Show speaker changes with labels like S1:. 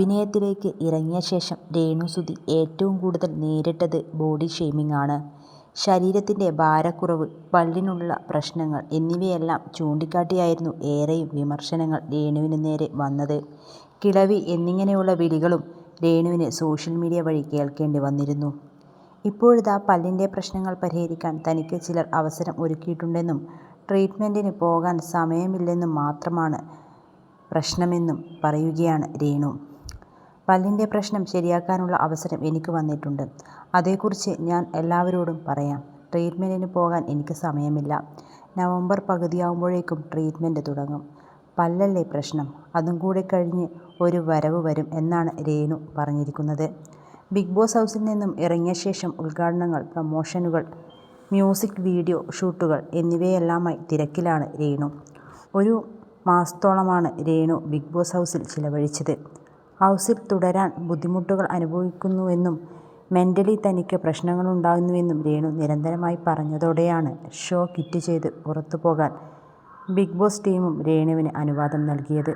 S1: അഭിനയത്തിലേക്ക് ഇറങ്ങിയ ശേഷം രേണു രേണുസുതി ഏറ്റവും കൂടുതൽ നേരിട്ടത് ബോഡി ഷെയ്മിംഗ് ആണ്. ശരീരത്തിന്റെ ഭാരക്കുറവ്, പല്ലിനുള്ള പ്രശ്നങ്ങൾ എന്നിവയെല്ലാം ചൂണ്ടിക്കാട്ടിയായിരുന്നു ഏറെയും വിമർശനങ്ങൾ രേണുവിന് നേരെ വന്നത്. കിളവി എന്നിങ്ങനെയുള്ള വിളികളും രേണുവിന് സോഷ്യൽ മീഡിയ വഴി കേൾക്കേണ്ടി വന്നിരുന്നു. ഇപ്പോഴിതാ പല്ലിന്റെ പ്രശ്നങ്ങൾ പരിഹരിക്കാൻ തനിക്ക് ചിലർ അവസരം ഒരുക്കിയിട്ടുണ്ടെന്നും ട്രീറ്റ്മെന്റിന് പോകാൻ സമയമില്ലെന്നും മാത്രമാണ് പ്രശ്നമെന്നും പറയുകയാണ് രേണു. പല്ലിന്റെ പ്രശ്നം ശരിയാക്കാനുള്ള അവസരം എനിക്ക് വന്നിട്ടുണ്ട്. അതേക്കുറിച്ച് ഞാൻ എല്ലാവരോടും പറയാം. ട്രീറ്റ്മെന്റിന് പോകാൻ എനിക്ക് സമയമില്ല. നവംബർ പകുതിയാവുമ്പോഴേക്കും ട്രീറ്റ്മെന്റ് തുടങ്ങും. പല്ലല്ലേ പ്രശ്നം. അതും കൂടെ കഴിഞ്ഞ് ഒരു വരവ് വരും എന്നാണ് രേണു പറഞ്ഞിരിക്കുന്നത്. ബിഗ് ബോസ് ഹൗസിൽ നിന്നും ഇറങ്ങിയ ശേഷം ഉദ്ഘാടനങ്ങൾ, പ്രമോഷനുകൾ, മ്യൂസിക് വീഡിയോ ഷൂട്ടുകൾ എന്നിവയെല്ലാമായി തിരക്കിലാണ് രേണു. ഒരു മാസത്തോളമാണ് രേണു ബിഗ് ബോസ് ഹൗസിൽ ചിലവഴിച്ചത്. ഹൗസിൽ തുടരാൻ ബുദ്ധിമുട്ടുകൾ അനുഭവിക്കുന്നുവെന്നും മെന്റലി തനിക്ക് പ്രശ്നങ്ങളുണ്ടാകുന്നുവെന്നും രേണു നിരന്തരമായി പറഞ്ഞതോടെയാണ് ഷോ കിറ്റ് ചെയ്ത് പുറത്തു പോകാൻ ബിഗ് ബോസ് ടീമും രേണുവിന് അനുവാദം നൽകിയത്.